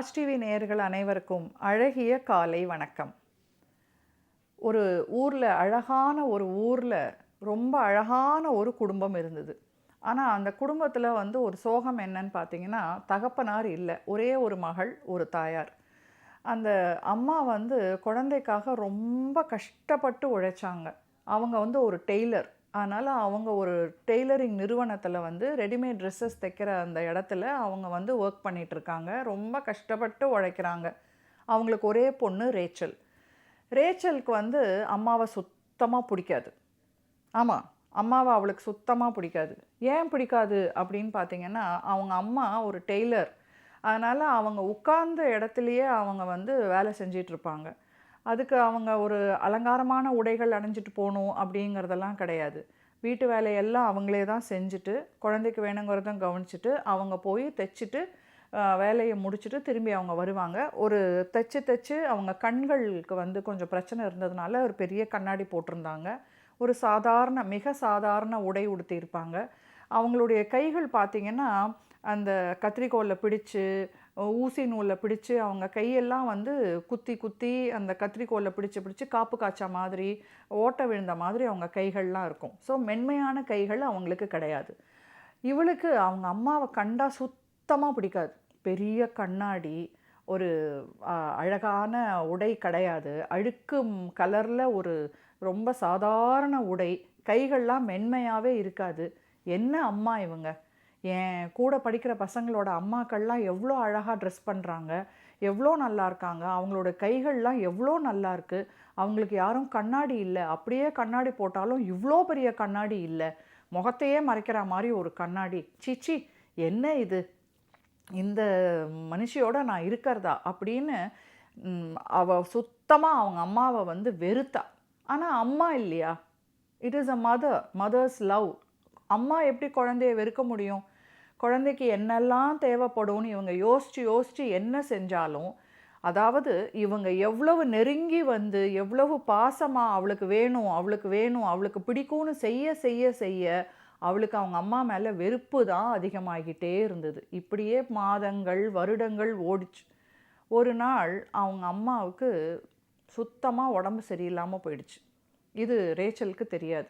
Raj TV நேயர்கள் அனைவருக்கும் அழகிய காலை வணக்கம். ஒரு ஊரில் அழகான ஒரு ஊரில் ரொம்ப அழகான ஒரு குடும்பம் இருந்தது. ஆனால் அந்த குடும்பத்தில் வந்து ஒரு சோகம் என்னன்னு பார்த்தீங்கன்னா தகப்பனார் இல்லை. ஒரே ஒரு மகள் ஒரு தாயார். அந்த அம்மா வந்து குழந்தைக்காக ரொம்ப கஷ்டப்பட்டு உழைச்சாங்க. அவங்க வந்து ஒரு டெய்லர். அதனால் அவங்க ஒரு டெய்லரிங் நிறுவனத்தில் வந்து ரெடிமேட் ட்ரெஸ்ஸஸ் தைக்கிற அந்த இடத்துல அவங்க வந்து ஒர்க் பண்ணிகிட்ருக்காங்க ரொம்ப கஷ்டப்பட்டு உழைக்கிறாங்க. அவங்களுக்கு ஒரே பொண்ணு ரேச்சல். ரேச்சலுக்கு வந்து அம்மாவை சுத்தமாக பிடிக்காது. ஆமாம் அம்மாவை அவளுக்கு சுத்தமாக பிடிக்காது. ஏன் பிடிக்காது அப்படின்னு பார்த்தீங்கன்னா அவங்க அம்மா ஒரு டெய்லர். அதனால் அவங்க உட்கார்ந்த இடத்துலையே அவங்க வந்து வேலை செஞ்சிட்ருப்பாங்க இருப்பாங்க அதுக்கு அவங்க ஒரு அலங்காரமான உடைகள் அணிஞ்சிட்டு போகணும் அப்படிங்கிறதெல்லாம் கிடையாது. வீட்டு வேலையெல்லாம் அவங்களே தான் செஞ்சுட்டு குழந்தைக்கு வேணுங்கிறதும் கவனிச்சுட்டு அவங்க போய் தைச்சிட்டு வேலையை முடிச்சுட்டு திரும்பி அவங்க வருவாங்க. ஒரு தைச்சு தைச்சு அவங்க கண்களுக்கு வந்து கொஞ்சம் பிரச்சனை இருந்ததுனால ஒரு பெரிய கண்ணாடி போட்டிருந்தாங்க. ஒரு சாதாரண மிக சாதாரண உடை உடுத்தியிருப்பாங்க. அவங்களுடைய கைகள் பார்த்திங்கன்னா அந்த கத்திரிக்கோலில் பிடிச்சு ஊசி நூலில் பிடிச்சு அவங்க கையெல்லாம் வந்து குத்தி குத்தி அந்த கத்திரிக்கோலை பிடிச்சு பிடிச்சி காப்பு காய்ச்ச மாதிரி ஓட்டை விழுந்த மாதிரி அவங்க கைகள்லாம் இருக்கும். ஸோ மென்மையான கைகள் அவங்களுக்கு கிடையாது. இவளுக்கு அவங்க அம்மாவை கண்டா சுத்தமாக பிடிக்காது. பெரிய கண்ணாடி ஒரு அழகான உடை கிடையாது. அழுக்கும் கலரில் ஒரு ரொம்ப சாதாரண உடை. கைகள்லாம் மென்மையாகவே இருக்காது. என்ன அம்மா இவங்க? என் கூட படிக்கிற பசங்களோட அம்மாக்கள்லாம் எவ்வளோ அழகாக ட்ரெஸ் பண்ணுறாங்க எவ்வளோ நல்லா இருக்காங்க அவங்களோட கைகள்லாம் எவ்வளோ நல்லா இருக்குது அவங்களுக்கு யாரும் கண்ணாடி இல்லை அப்படியே கண்ணாடி போட்டாலும் இவ்வளோ பெரிய கண்ணாடி இல்லை முகத்தையே மறைக்கிற மாதிரி ஒரு கண்ணாடி. சீச்சி என்ன இது? இந்த மனுஷியோட நான் இருக்கிறதா? அப்படின்னு அவ சுத்தமாக அவங்க அம்மாவை வந்து வெறுத்தா. ஆனால் அம்மா இல்லையா? It is a mother mother's love அம்மா எப்படி குழந்தைய வெறுக்க முடியும்? குழந்தைக்கு என்னெல்லாம் தேவைப்படும்னு இவங்க யோசித்து யோசித்து என்ன செஞ்சாலும் அதாவது இவங்க எவ்வளவு நெருங்கி வந்து எவ்வளவு பாசமாக அவளுக்கு வேணும் அவளுக்கு வேணும் அவளுக்கு பிடிக்கும்னு செய்ய செய்ய செய்ய அவளுக்கு அவங்க அம்மா மேலே வெறுப்பு தான் அதிகமாகிட்டே இருந்தது. இப்படியே மாதங்கள் வருடங்கள் ஓடிச்சு. ஒரு நாள் அவங்க அம்மாவுக்கு சுத்தமாக உடம்பு சரியில்லாமல் போயிடுச்சு. இது ரேச்சலுக்கு தெரியாது.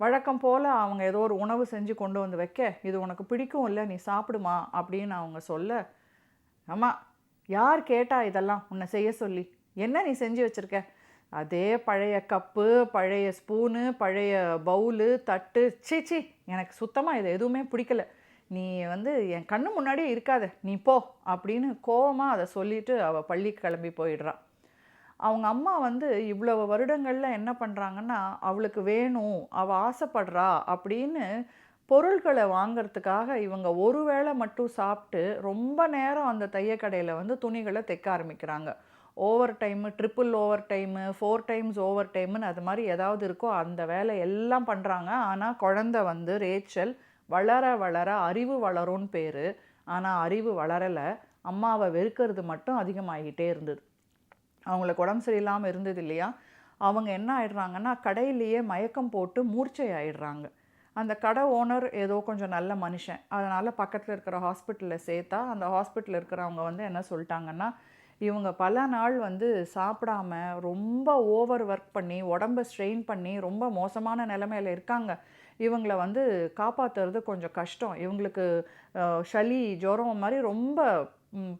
வழக்கம் போல் அவங்க ஏதோ ஒரு உணவு செஞ்சு கொண்டு வந்து வைக்க இது உனக்கு பிடிக்கும் இல்லை நீ சாப்பிடுமா அப்படின்னு அவங்க சொல்ல ஆமாம் யார் கேட்டா இதெல்லாம்? உன்னை செய்ய சொல்லி. என்ன நீ செஞ்சு வச்சுருக்க? அதே பழைய கப்பு பழைய ஸ்பூனு பழைய பவுலு தட்டு. சீச்சி சீ எனக்கு சுத்தமாக இது எதுவுமே பிடிக்கல. நீ வந்து என் கண்ணு முன்னாடியே இருக்காத. நீ போ. அப்படின்னு கோவமாக அதை சொல்லிட்டு அவள் பள்ளிக்கு கிளம்பி போயிடுறா. அவங்க அம்மா வந்து இவ்வளவு வருடங்களில் என்ன பண்ணுறாங்கன்னா அவளுக்கு வேணும் அவள் ஆசைப்படுறா அப்படின்னு பொருள்களை வாங்கிறதுக்காக இவங்க ஒரு வேளை மட்டும் சாப்பிட்டு ரொம்ப நேரம் அந்த தையக்கடையில் வந்து துணிகளை தைக்க ஆரம்பிக்கிறாங்க. Over time triple over time four times over டைமுன்னு அது மாதிரி ஏதாவது இருக்கோ அந்த வேலை எல்லாம் பண்ணுறாங்க ஆனால் குழந்தை வந்து ரேச்சல் வளர வளர அறிவு வளரும்னு பேர். ஆனால் அறிவு வளரலை. அம்மாவை வெறுக்கிறது மட்டும் அதிகமாகிட்டே இருந்தது. அவங்களுக்கு உடம்பு சரியில்லாமல் இருந்தது இல்லையா? அவங்க என்ன ஆயிடுறாங்கன்னா கடையிலேயே மயக்கம் போட்டு மூர்ச்சை ஆயிடுறாங்க. அந்த கடை ஓனர் ஏதோ கொஞ்சம் நல்ல மனுஷன். அதனால் பக்கத்தில் இருக்கிற ஹாஸ்பிட்டலில் சேர்த்தா அந்த ஹாஸ்பிட்டலில் இருக்கிறவங்க வந்து என்ன சொல்லிட்டாங்கன்னா இவங்க பல நாள் வந்து சாப்பிடாம ரொம்ப ஓவர் ஒர்க் பண்ணி உடம்பை ஸ்ட்ரெயின் பண்ணி ரொம்ப மோசமான நிலமையில் இருக்காங்க. இவங்கள வந்து காப்பாற்றுறது கொஞ்சம் கஷ்டம். இவங்களுக்கு சளி ஜுரம் மாதிரி ரொம்ப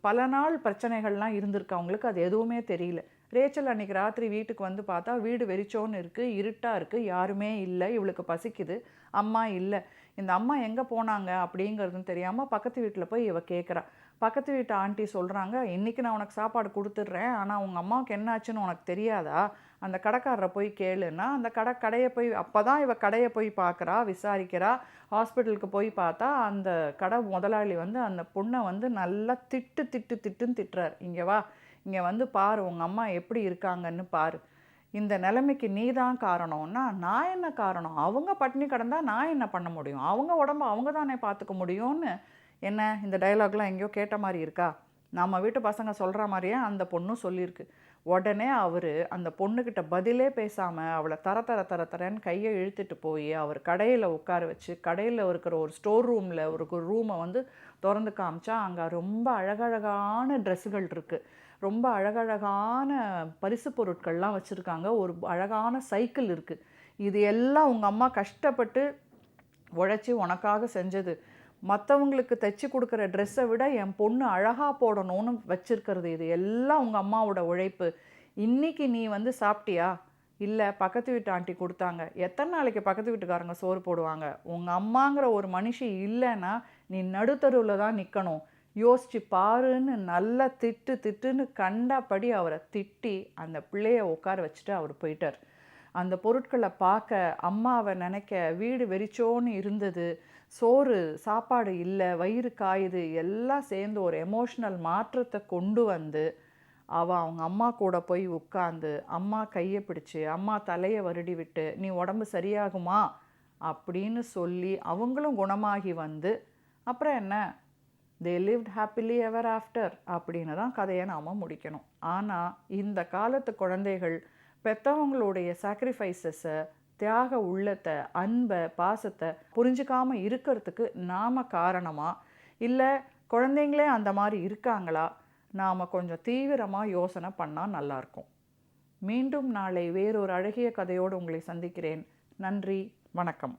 பல நாள் பிரச்சனைகள்லாம் இருந்திருக்கு. அவங்களுக்கு அது எதுவுமே தெரியல. ரேச்சல் அன்னைக்கு ராத்திரி வீட்டுக்கு வந்து பார்த்தா வீடு வெறிச்சோன்னு இருக்குது இருட்டாக இருக்குது யாருமே இல்லை இவளுக்கு பசிக்குது அம்மா இல்லை. இந்த அம்மா எங்கே போனாங்க அப்படிங்கிறதுன்னு தெரியாமல் பக்கத்து வீட்டில் போய் இவ கேட்குறா பக்கத்து வீட்டு ஆண்டி சொல்கிறாங்க இன்றைக்கி நான் உனக்கு சாப்பாடு கொடுத்துட்றேன் ஆனால் உங்கள் அம்மாவுக்கு என்னாச்சுன்னு உனக்கு தெரியாதா? அந்த கடைக்காரரை போய் கேளுன்னா அந்த கடை கடையை போய் அப்போ தான் இவ கடையை போய் பார்க்குறா விசாரிக்கிறா. ஹாஸ்பிட்டலுக்கு போய் பார்த்தா அந்த கடை முதலாளி வந்து அந்த பொண்ணை வந்து நல்லா திட்டு திட்டு திட்டுன்னு திட்டுறார். இங்கே வா இங்கே வந்து பாரு உங்கள் அம்மா எப்படி இருக்காங்கன்னு பாரு. இந்த நிலைமைக்கு நீ தான் காரணம்னா நான் என்ன காரணம்? அவங்க பட்டினி கிடந்தால் நான் என்ன பண்ண முடியும்? அவங்க உடம்ப அவங்க தானே பார்த்துக்க முடியும்னு என்ன இந்த டைலாக்லாம் எங்கேயோ கேட்ட மாதிரி இருக்கா? நம்ம வீட்டு பசங்க சொல்கிற மாதிரியே அந்த பொண்ணும் சொல்லியிருக்கு. உடனே அவர் அந்த பொண்ணுக்கிட்ட பதிலே பேசாமல் அவளை தர தர தர தரன்னு கையை இழுத்துட்டு போய் அவர் கடையில் உட்கார வச்சு கடையில் இருக்கிற ஒரு ஸ்டோர் ரூமில் ஒரு ரூமை வந்து திறந்து காமிச்சா அங்கே ரொம்ப அழகழகான ட்ரெஸ்ஸுகள் இருக்குது ரொம்ப அழகழகான பரிசு பொருட்கள்லாம் வச்சுருக்காங்க. ஒரு அழகான சைக்கிள் இருக்குது இது எல்லாம் உங்கள் அம்மா கஷ்டப்பட்டு உழைச்சி உனக்காக செஞ்சது. மற்றவங்களுக்கு தைச்சி கொடுக்குற ட்ரெஸ்ஸை விட என் பொண்ணு அழகாக போடணும்னு வச்சுருக்கிறது இது. எல்லாம் உங்கள் அம்மாவோட உழைப்பு. இன்னைக்கு நீ வந்து சாப்பிட்டியா? இல்லை பக்கத்து வீட்டு ஆண்டி கொடுத்தாங்க. எத்தனை நாளைக்கு பக்கத்து வீட்டுக்காரங்க சோறு போடுவாங்க? உங்கள் அம்மாங்கிற ஒரு மனுஷி இல்லைன்னா நீ நடுத்தருவில் தான் நிற்கணும் யோசிச்சு பாருன்னு நல்லா திட்டு திட்டுன்னு கண்டபடி அவரை திட்டி அந்த பிள்ளைய உட்கார வச்சுட்டு அவர் போயிட்டார். அந்த பொருட்களை பார்க்க அம்மாவை நினைக்க வீடு வெறிச்சோன்னு இருந்தது. சோறு சாப்பாடு இல்லை வயிறு காயுது எல்லாம் சேர்ந்து ஒரு எமோஷ்னல் மாற்றத்தை கொண்டு வந்து அவள் அவங்க அம்மா கூட போய் உட்காந்து அம்மா கையை பிடிச்சு அம்மா தலையை வருடி விட்டு நீ உடம்பு சரியாகுமா? அப்படின்னு சொல்லி அவங்களும் குணமாகி வந்து அப்புறம் என்ன? They lived happily ever after அப்படின்னு தான் கதையை நாம் முடிக்கணும். ஆனால் இந்த காலத்து குழந்தைகள் பெற்றவங்களுடைய சாக்ரிஃபைசஸை தியாக உள்ளத்தை அன்பை பாசத்தை புரிஞ்சுக்காமல் இருக்கிறதுக்கு நாம் காரணமா? இல்லை குழந்தைங்களே அந்த மாதிரி இருக்காங்களா? நாம் கொஞ்சம் தீவிரமாக யோசனை பண்ணால் நல்லாயிருக்கும் மீண்டும் நாளை வேறொரு அழகிய கதையோடு உங்களை சந்திக்கிறேன். நன்றி வணக்கம்.